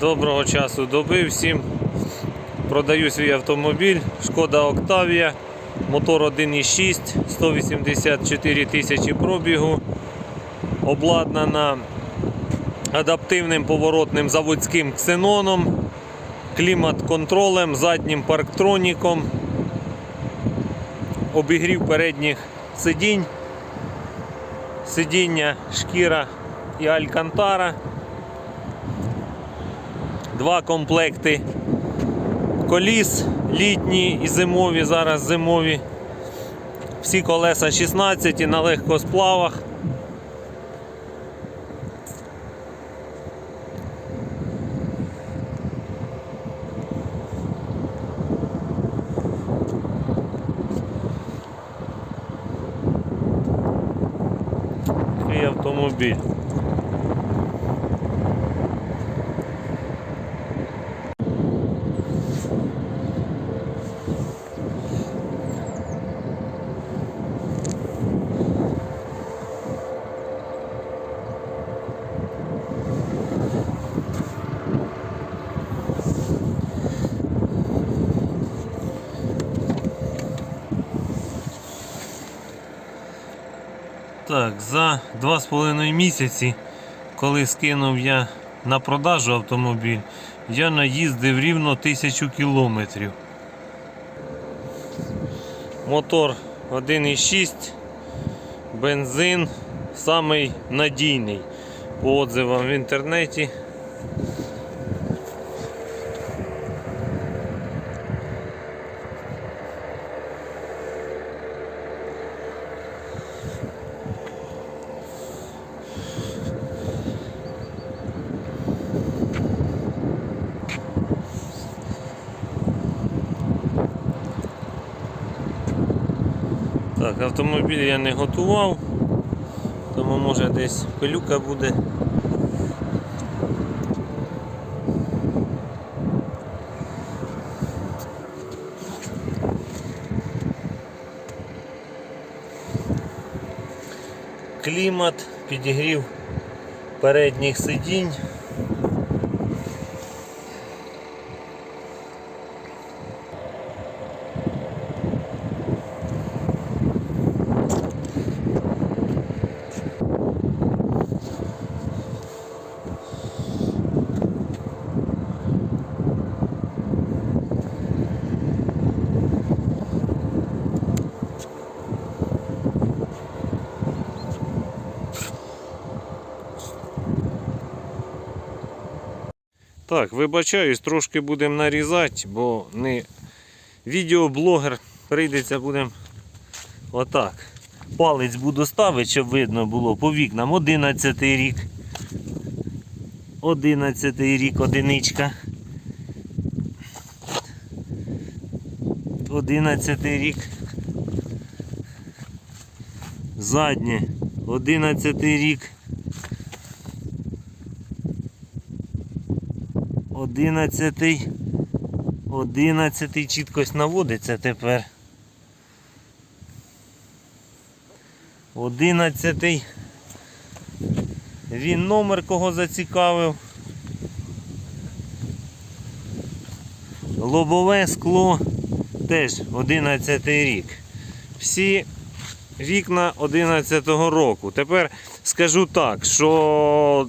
Доброго часу доби всім. Продаю свій автомобіль. Шкода Октавія. Мотор 1.6, 184 тисячі пробігу. Обладнана адаптивним поворотним заводським ксеноном, клімат-контролем, заднім парктроніком, обігрів передніх сидінь, сидіння шкіра і алькантара два комплекти коліс літні і зимові, зараз зимові. Всі колеса 16 на легкосплавах. Такий автомобіль. Так, за 2,5 місяці, коли скинув я на продажу автомобіль, я наїздив рівно 1000 кілометрів. Мотор 1,6, бензин самий надійний по отзивам в інтернеті. Так, автомобіль я не готував, тому може десь пилюка буде. Клімат, підігрів передніх сидінь. Так, вибачаюсь, трошки будемо нарізати, бо не відеоблогер прийдеться будемо отак. Палець буду ставити, щоб видно було по вікнам. 11 рік. 11 рік одиничка. 11 рік. Заднє. 11 рік. 11. 11 чіткось наводиться тепер. 11. Він номер кого зацікавив. Лобове скло теж 11 рік. Всі вікна 11-го року. Тепер скажу так, що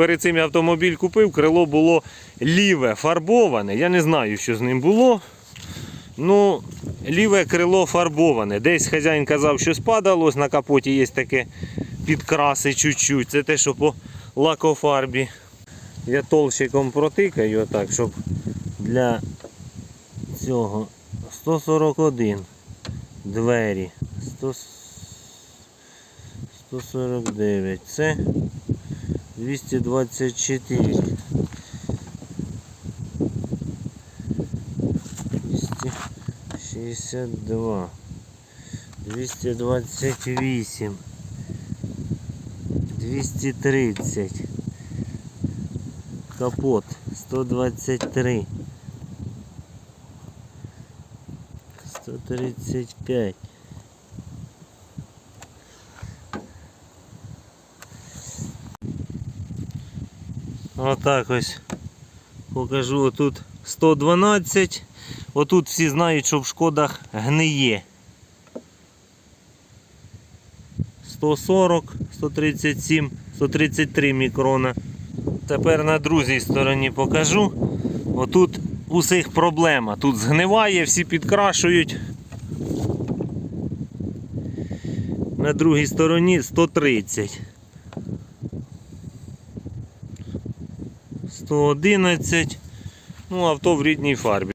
перед цим я автомобіль купив, крило було ліве фарбоване. Я не знаю, що з ним було. Ну, ліве крило фарбоване. Десь хазяїн казав, що спадалось, на капоті є таке підкраси чуть-чуть. Це те, що по лакофарбі. Я толщиком протикаю отак, щоб для цього 141 двері. 100, 149. Це 224. 262. 228. 230. Капот 123. 135. Отак ось Покажу отут 112. Отут всі знають, що в шкодах гниє. 140, 137, 133 мікрона. Тепер на другій стороні покажу. Отут усіх проблема. Тут згниває, всі підкрашують. На другій стороні 130. 111. Ну, авто в рідній фарбі.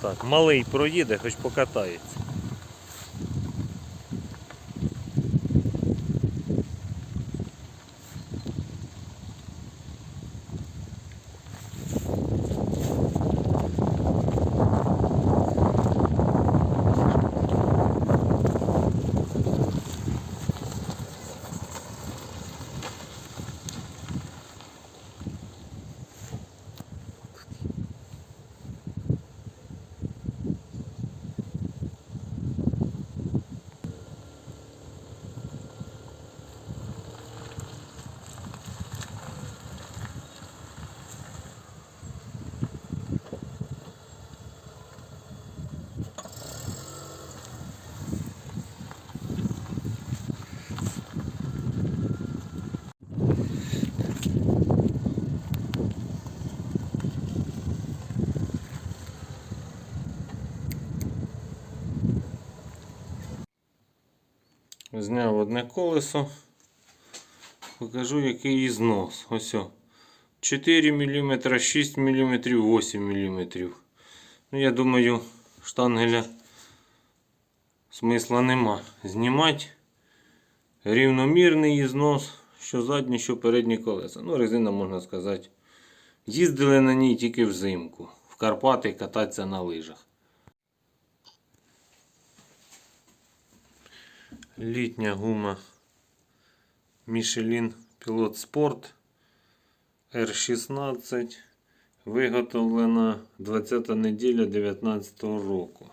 Так, малий проїде, хоч покатається. Зняв одне колесо. Покажу, який ізнос. Ось. о. 4 мм, 6 мм, 8 мм. Ну, я думаю, штангеля смисла нема. Знімати рівномірний ізнос, що задні, що передні колеса. Ну, резина, можна сказати, їздили на ній тільки взимку. В Карпати кататися на лижах. Літня гума. Michelin Pilot Sport R16 виготовлена 20 неділя 2019 року.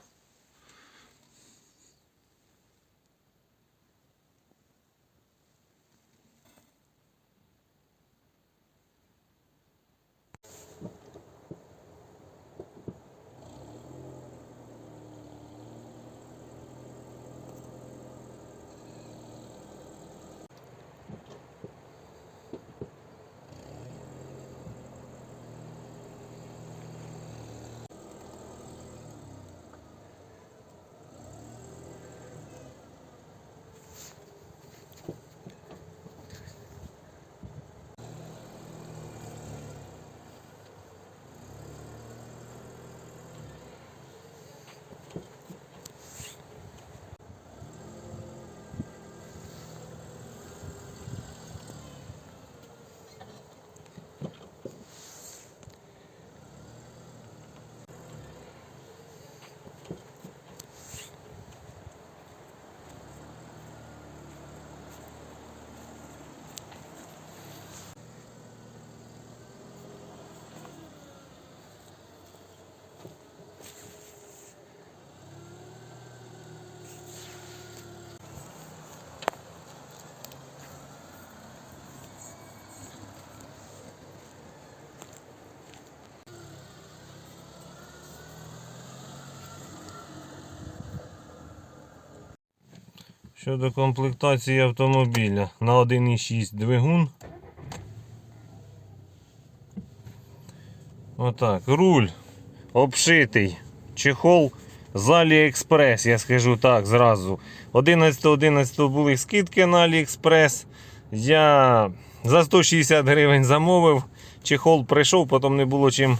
Щодо комплектації автомобіля на 1,6 двигун. Отак, руль обшитий, чехол з Аліекспрес, я скажу так зразу. 11-11 були скидки на Аліекспрес. Я за 160 гривень замовив. Чехол прийшов, потім не було чим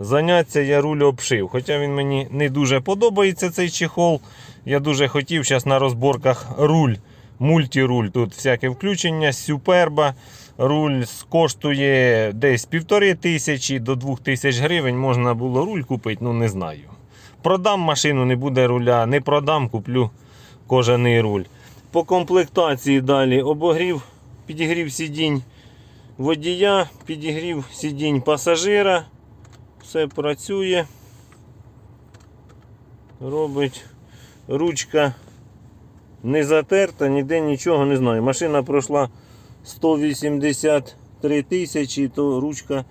зайнятися, я руль обшив. Хоча він мені не дуже подобається цей чехол. Я дуже хотів зараз на розборках руль. Мультіруль. Тут всяке включення, суперба. Руль коштує десь півтори тисячі до двох тисяч гривень. Можна було руль купити, ну не знаю. Продам машину, не буде руля, не продам, куплю кожаний руль. По комплектації далі обогрів, підігрів сидінь водія, підігрів сидінь пасажира. Все працює. Робить ручка Не затерта, ніде нічого не знаю. Машина пройшла 183 тисячі, то ручка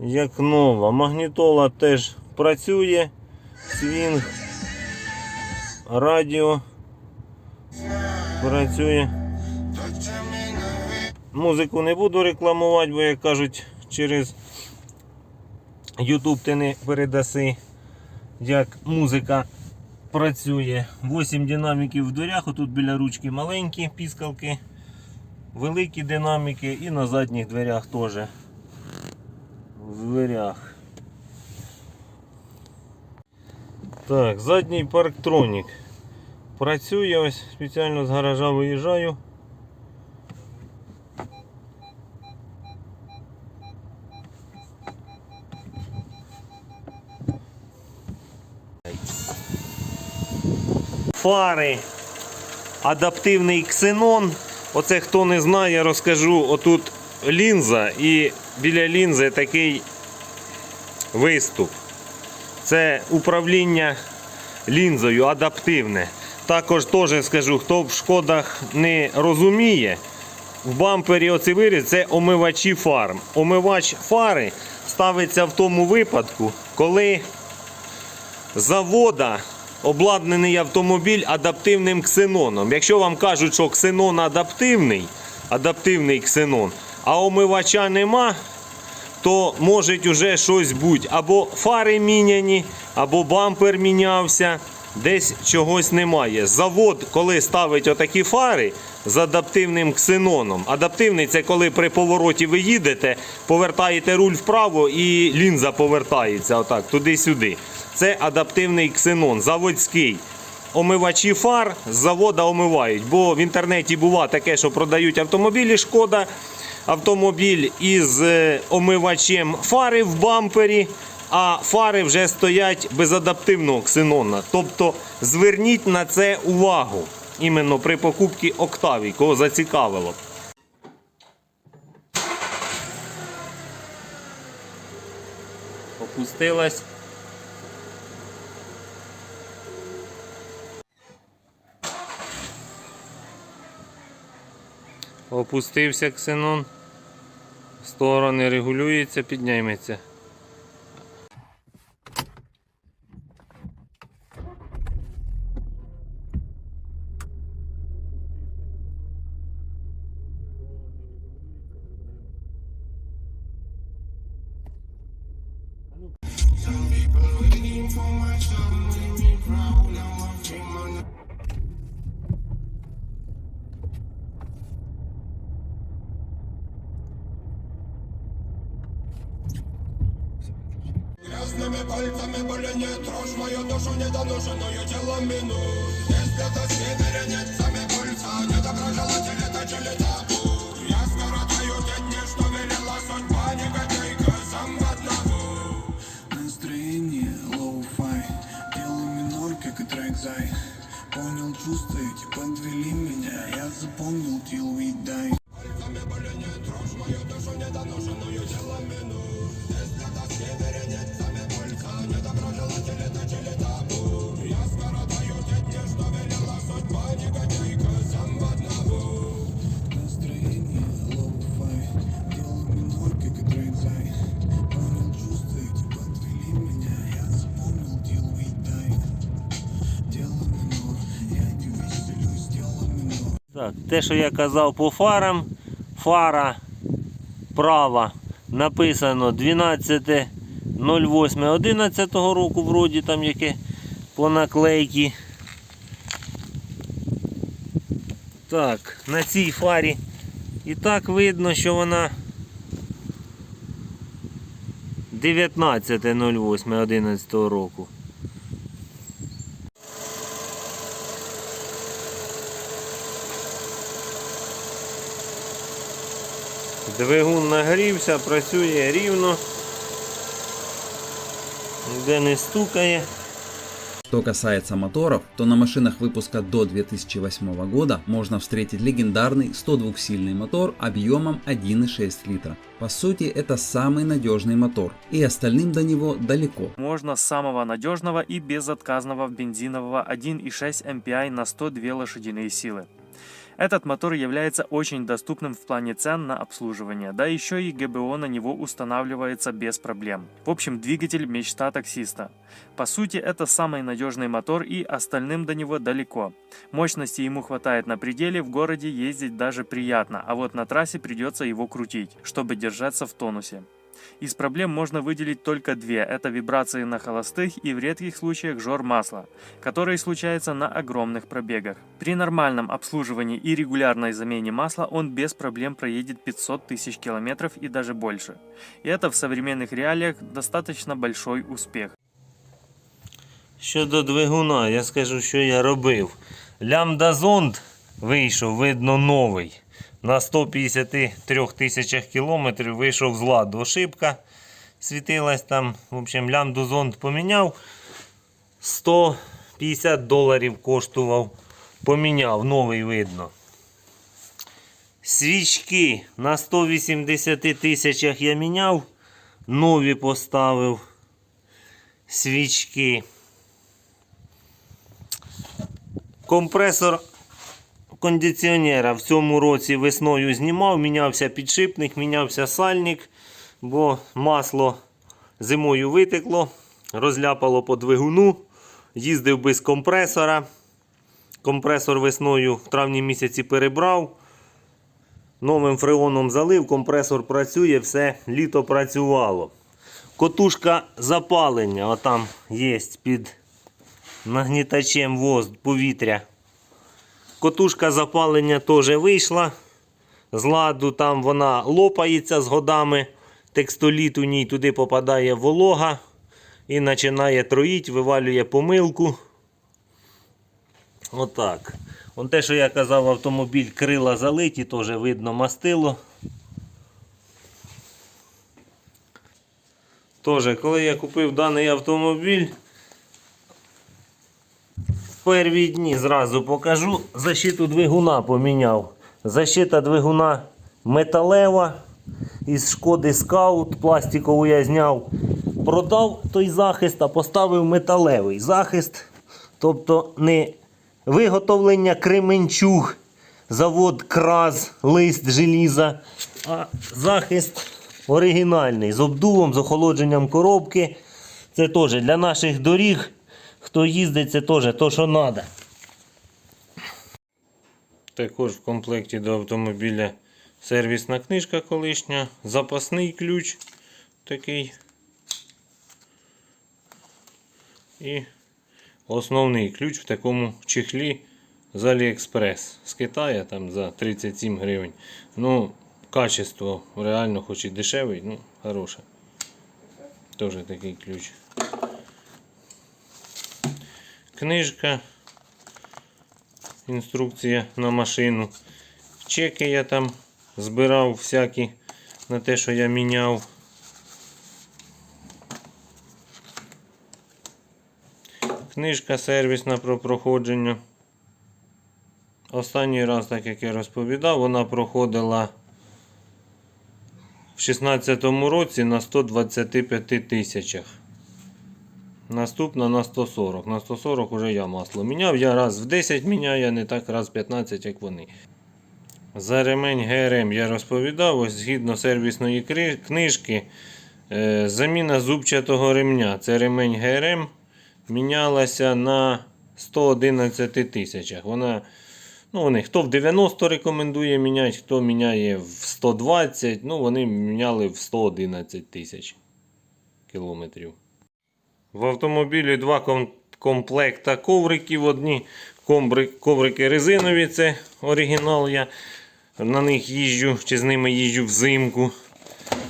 як нова. Магнітола теж працює. Свінг. Радіо. Працює. Музику не буду рекламувати, бо як кажуть, через YouTube ти не передаси, як музика працює. 8 динаміків в дверях, отут біля ручки маленькі піскалки, великі динаміки і на задніх дверях теж. В дверях. Так, задній парктронік. Працює ось спеціально з гаража виїжджаю. Фари, адаптивний ксенон. Оце хто не знає, розкажу. Отут лінза і біля лінзи такий виступ. Це управління лінзою адаптивне. Також теж скажу, хто в шкодах не розуміє, в бампері оцей виріз це омивачі фар. Омивач фари ставиться в тому випадку, коли завода обладнаний автомобіль адаптивним ксеноном. Якщо вам кажуть, що ксенон адаптивний, адаптивний ксенон, а омивача нема, то може уже щось бути. Або фари міняні, або бампер мінявся, десь чогось немає. Завод, коли ставить отакі фари з адаптивним ксеноном. Адаптивний це коли при повороті ви їдете, повертаєте руль вправо і лінза повертається отак, туди-сюди. Це адаптивний ксенон, заводський. Омивачі фар з завода омивають, бо в інтернеті бува таке, що продають автомобілі шкода автомобіль із е, омивачем фари в бампері, а фари вже стоять без адаптивного ксенона. Тобто зверніть на це увагу іменно при покупці Октаві, кого зацікавило. Опустилась. Опустився ксенон. Сторони регулюється, піднайметься. Грязными пальцами боли не трожь мою душу недоношенную телом минут Здесь где-то севере нет сами пульса Недоброжелатели точили табу. Я скоротаю те дни, что велела судьба Негодяйка сам одного Настроение лоу-фай Делаю минор, как и трек зай. Понял чувства эти, подвели меня Я запомнил till we die. Пальцами боли не трожь мою душу недоношенную телом минут Здесь где-то севере нет Так, те, що я казав по фарам, фара права написано 12.08.11 року, вроді там яке по наклейці. Так, на цій фарі і так видно, що вона 19.08.11 року. Двигун нагрівся, працює рівно. Ніде не стукає. Что касается моторов, то на машинах выпуска до 2008 года можно встретить легендарный 102-сильный мотор объемом 1,6 литра. По сути, это самый надежный мотор, и остальным до него далеко. Можно с самого надежного и безотказного бензинового 1.6 MPI на 102 лошадиные силы. Этот мотор является очень доступным в плане цен на обслуживание, да еще и ГБО на него устанавливается без проблем. В общем, двигатель мечта таксиста. По сути, это самый надежный мотор и остальным до него далеко. Мощности ему хватает на пределе, в городе ездить даже приятно, а вот на трассе придется его крутить, чтобы держаться в тонусе. Из проблем можно выделить только две. Это вибрации на холостых и в редких случаях жор масла, которые случаются на огромных пробегах. При нормальном обслуживании и регулярной замене масла он без проблем проедет 500 тысяч километров и даже больше. И это в современных реалиях достаточно большой успех. Щодо двигуна, я скажу, що я робив. Лямда зонд вийшов, видно, новий. На 153 тисячах кілометрів вийшов з ладу. Ошибка світилась там. В общем, лямду зонд поміняв. 150 доларів коштував. Поміняв, новий видно. Свічки на 180 тисячах я міняв. Нові поставив. Свічки. Компресор кондиціонера в цьому році весною знімав, мінявся підшипник, мінявся сальник, бо масло зимою витекло, розляпало по двигуну, їздив без компресора. Компресор весною в травні місяці перебрав. Новим фреоном залив, компресор працює, все літо працювало. Котушка запалення, отам є під нагнітачем повітря. Котушка запалення теж вийшла. З ладу там вона лопається з годами. Текстоліт у ній туди попадає волога і починає троїть, вивалює помилку. Отак. Он те, що я казав, автомобіль крила залиті, теж видно мастило. Тоже, коли я купив даний автомобіль, в перві дні зразу покажу, защиту двигуна поміняв. Защита двигуна металева із шкоди скаут, пластикову я зняв. Продав той захист, а поставив металевий захист. Тобто не виготовлення Кременчуг, завод Краз, лист желіза, а захист оригінальний з обдувом, з охолодженням коробки. Це теж для наших доріг. Хто їздить, це теж то, що треба. Також в комплекті до автомобіля сервісна книжка колишня, запасний ключ такий. І основний ключ в такому чехлі з Aliexpress. З Китая там за 37 гривень. Ну, качество реально хоч і дешевий, ну, хороше. Теж такий ключ. Книжка. Інструкція на машину. Чеки я там збирав всякі на те, що я міняв. Книжка сервісна про проходження. Останній раз, так як я розповідав, вона проходила в 2016 році на 125 тисячах. Наступна на 140. На 140 вже я масло міняв. Я раз в 10 міняю, а не так раз в 15, як вони. За ремень ГРМ я розповідав, ось згідно сервісної книжки, е, заміна зубчатого ремня. Це ремень ГРМ мінялася на 111 тисячах. Вона, ну, вони, хто в 90 рекомендує міняти, хто міняє в 120, ну, вони міняли в 111 тисяч кілометрів. В автомобілі два комплекта ковриків. Одні коврики резинові, це оригінал. Я на них їжджу чи з ними їжджу взимку.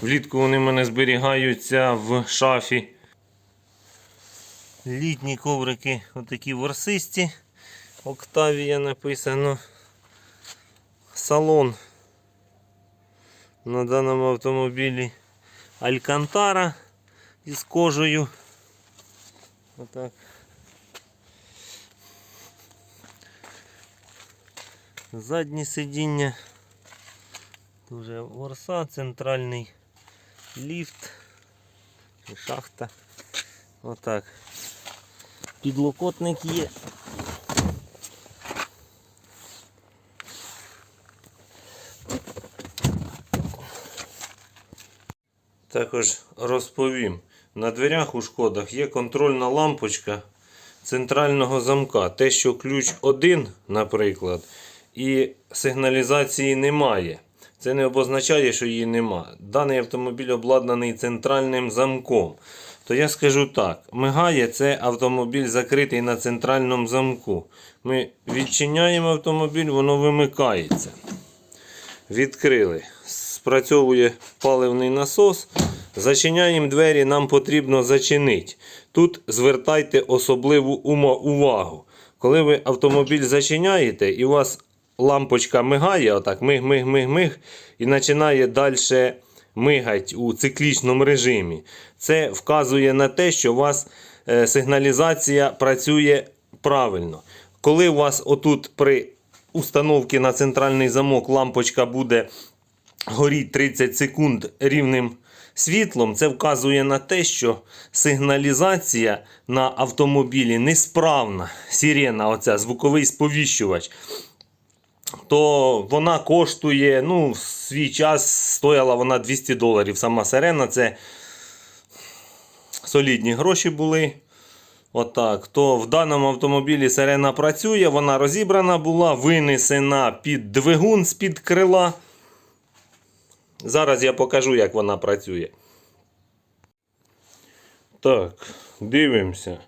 Влітку вони в мене зберігаються в шафі. Літні коврики отакі ворсисті. Октавія написано. Салон на даному автомобілі Алькантара із кожею. Отак. Заднє сидіння. Дуже ворса, центральний ліфт і шахта. Отак. Підлокотник є. Також розповім, на дверях у шкодах є контрольна лампочка центрального замка. Те, що ключ один, наприклад, і сигналізації немає. Це не обозначає, що її нема. Даний автомобіль обладнаний центральним замком. То я скажу так: мигає це автомобіль закритий на центральному замку. Ми відчиняємо автомобіль, воно вимикається. Відкрили. Спрацьовує паливний насос. Зачиняємо двері, нам потрібно зачинити. Тут звертайте особливу увагу. Коли ви автомобіль зачиняєте і у вас лампочка мигає, отак миг-миг-миг-миг, і починає далі мигати у циклічному режимі. Це вказує на те, що у вас е, сигналізація працює правильно. Коли у вас отут при установці на центральний замок лампочка буде горіть 30 секунд рівним світлом, це вказує на те, що сигналізація на автомобілі несправна. Сирена, оця звуковий сповіщувач. То вона коштує, ну, в свій час стояла вона 200 доларів. Сама сирена це солідні гроші були. Отак. То в даному автомобілі сирена працює, вона розібрана була, винесена під двигун з-під крила. Зараз я покажу, як вона працює. Так, дивимося.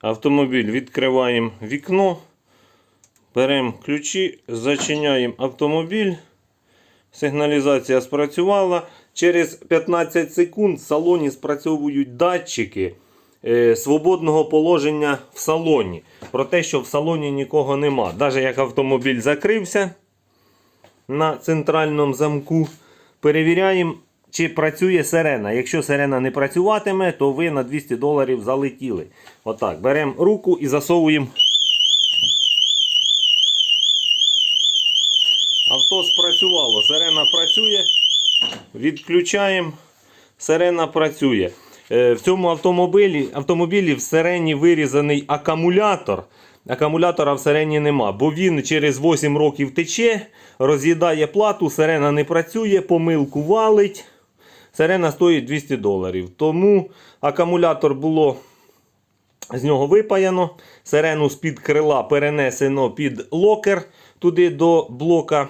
Автомобіль відкриваємо вікно. Беремо ключі, зачиняємо автомобіль. Сигналізація спрацювала. Через 15 секунд в салоні спрацьовують датчики е, свободного положення в салоні. Про те, що в салоні нікого нема. Навіть як автомобіль закрився на центральному замку, перевіряємо, чи працює сирена. Якщо сирена не працюватиме, то ви на 200 доларів залетіли. Отак, беремо руку і засовуємо. Авто спрацювало, сирена працює. Відключаємо. Сирена працює. Е, В цьому автомобілі, автомобілі в сирені вирізаний акумулятор. Акумулятора в сирені нема, бо він через 8 років тече, роз'їдає плату, сирена не працює, помилку валить. Сирена стоїть 200 доларів. Тому акумулятор було з нього випаяно. Сирену з-під крила перенесено під локер туди до блока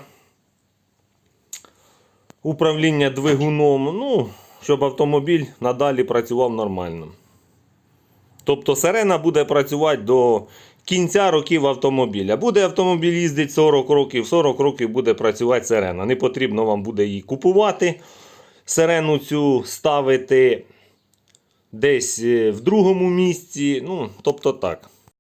управління двигуном. Ну, щоб автомобіль надалі працював нормально. Тобто сирена буде працювати до кінця років автомобіля. Буде автомобіль їздити 40 років, 40 років буде працювати сирена. Не потрібно вам буде її купувати. Сирену цю ставити десь е, в другому місці. Ну, тобто так.